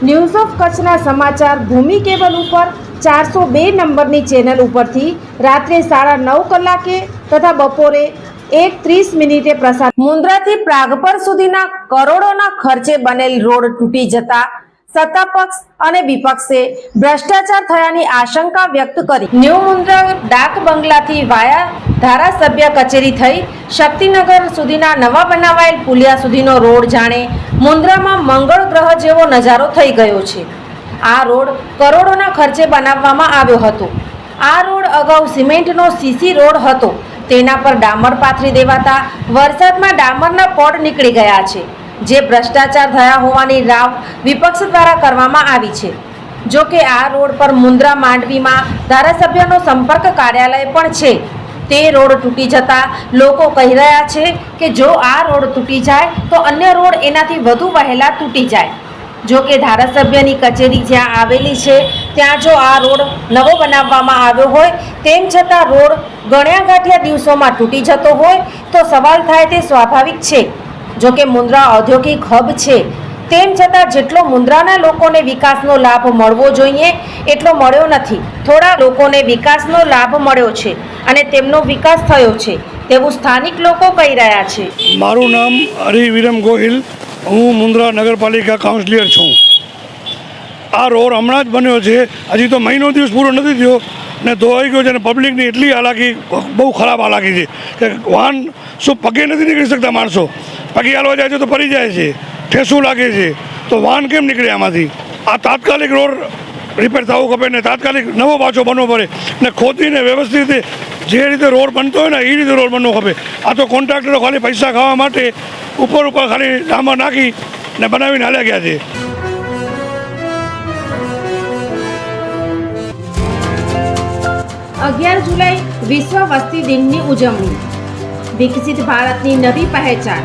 News of કચ્છના સમાચાર ભૂમિ cable ઉપર ચારસો બે નંબરની ચેનલ ઉપરથી રાત્રે સાડા નવ કલાકે તથા બપોરે એક ત્રીસ મિનિટે પ્રસાર મુન્દ્રાથી પ્રાગપર સુધીના કરોડોના ખર્ચે બનેલ રોડ તૂટી જતા સત્તાપક્ષ અને વિપક્ષે ભ્રષ્ટાચાર થયાની આશંકા વ્યક્ત કરી. ન્યૂ મુન્દ્રા ડાક બંગલાથી વાયા ધારાસભ્ય કચેરી થઈ શક્તિનગર સુધીના નવા બનાવાયેલ પુલિયા સુધીનો રોડ જાણે મુન્દ્રામાં મંગળ ગ્રહ જેવો નજારો થઈ ગયો છે. આ રોડ કરોડોના ખર્ચે બનાવવામાં આવ્યો હતો. આ રોડ અગાઉ સિમેન્ટનો સીસી રોડ હતો. તેના પર ડામર પાથરી દેવાતા વરસાદમાં ડામરના પડ નીકળી ગયા છે, જે ભ્રષ્ટાચાર થયા હોવાની રાવ વિપક્ષ દ્વારા કરવામાં આવી છે. જો કે આ રોડ પર મુન્દ્રા માંડવીમાં ધારાસભ્યનો સંપર્ક કાર્યાલય પણ છે. તે રોડ તૂટી જતા લોકો કહી રહ્યા છે કે જો આ રોડ તૂટી જાય તો અન્ય રોડ એનાથી વધુ વહેલા તૂટી જાય. જો કે ધારાસભ્યની કચેરી જ્યાં આવેલી છે, ત્યાં જો આ રોડ નવો બનાવવામાં આવ્યો હોય, તેમ છતાં રોડ ગણ્યા ગાંઠ્યા દિવસોમાં તૂટી જતો હોય, તો સવાલ થાય તે સ્વાભાવિક છે. જો કે મુન્દ્રા ઔદ્યોગિક હબ છે તેમ છતાં જેટલો મુન્દ્રાના લોકોને વિકાસનો લાભ મળવો જોઈએ, એટલો મળ્યો નથી. થોડા લોકોને વિકાસનો લાભ મળ્યો છે અને તેમનો વિકાસ થયો છે, તેવું સ્થાનિક લોકો કહી રહ્યા છે. મારું નામ હરિ વિરમ ગોહિલ. હું મુન્દ્રા નગરપાલિકા કાઉન્સિલર છું. આ રોડ હમણાં જ બન્યો છે. હજી તો મહિનો દિવસ પૂરો નથી થયો ને ધોવાઈ ગયો છે અને પબ્લિકની એટલી હાલાકી, બહુ ખરાબ હાલાકી છે કે વાહન શું પગે નથી નીકળી શકતા માણસો. પગે હાલવા જાય છે તો ફરી જાય છે. ઠેસું લાગે છે. તો વાહન કેમ નીકળે આમાંથી? આ તાત્કાલિક રોડ રિપેર થવું ખપે ને તાત્કાલિક નવો પાછો બનવો પડે ને ખોદીને વ્યવસ્થિત રીતે જે રીતે રોડ બનતો હોય ને એ રીતે રોડ બનવો ખપે. આ તો કોન્ટ્રાક્ટરો ખાલી પૈસા ખાવા માટે ઉપર ઉપર ખાલી ડામર નાખી ને બનાવીને હાલ્યા ગયા છે. અગિયાર જુલાઈ વિશ્વ વસ્તી દિનની ઉજવણી. વિકસિત ભારતની નવી પહેચાન.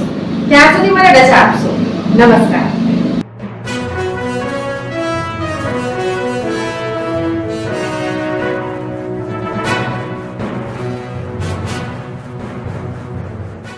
ત્યાં